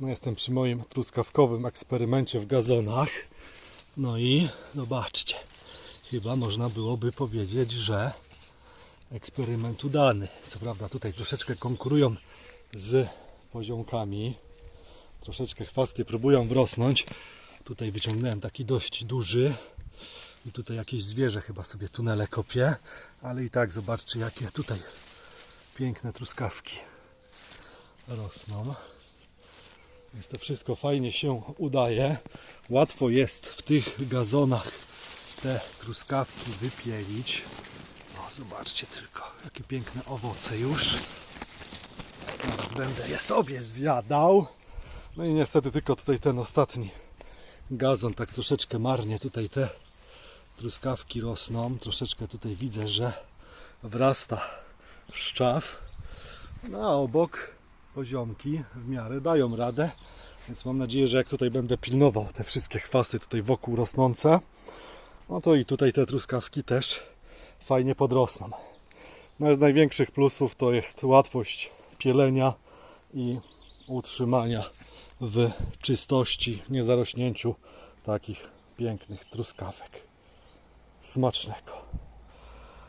No jestem przy moim truskawkowym eksperymencie w gazonach. No i zobaczcie. Chyba można byłoby powiedzieć, że eksperyment udany. Co prawda tutaj troszeczkę konkurują z poziomkami. Troszeczkę chwasty próbują wrosnąć. Tutaj wyciągnąłem taki dość duży. I tutaj jakieś zwierzę chyba sobie tunele kopie. Ale i tak zobaczcie jakie tutaj piękne truskawki rosną. Więc to wszystko fajnie się udaje. Łatwo jest w tych gazonach te truskawki wypielić. O, zobaczcie tylko, jakie piękne owoce już. Teraz będę je sobie zjadał. No i niestety tylko tutaj ten ostatni gazon tak troszeczkę marnie tutaj te truskawki rosną. Troszeczkę tutaj widzę, że wrasta szczaw. No a obok poziomki w miarę dają radę. Więc mam nadzieję, że jak tutaj będę pilnował te wszystkie chwasty tutaj wokół rosnące, no to i tutaj te truskawki też fajnie podrosną. No z największych plusów to jest łatwość pielenia i utrzymania w czystości, niezarośnięciu takich pięknych truskawek. Smacznego.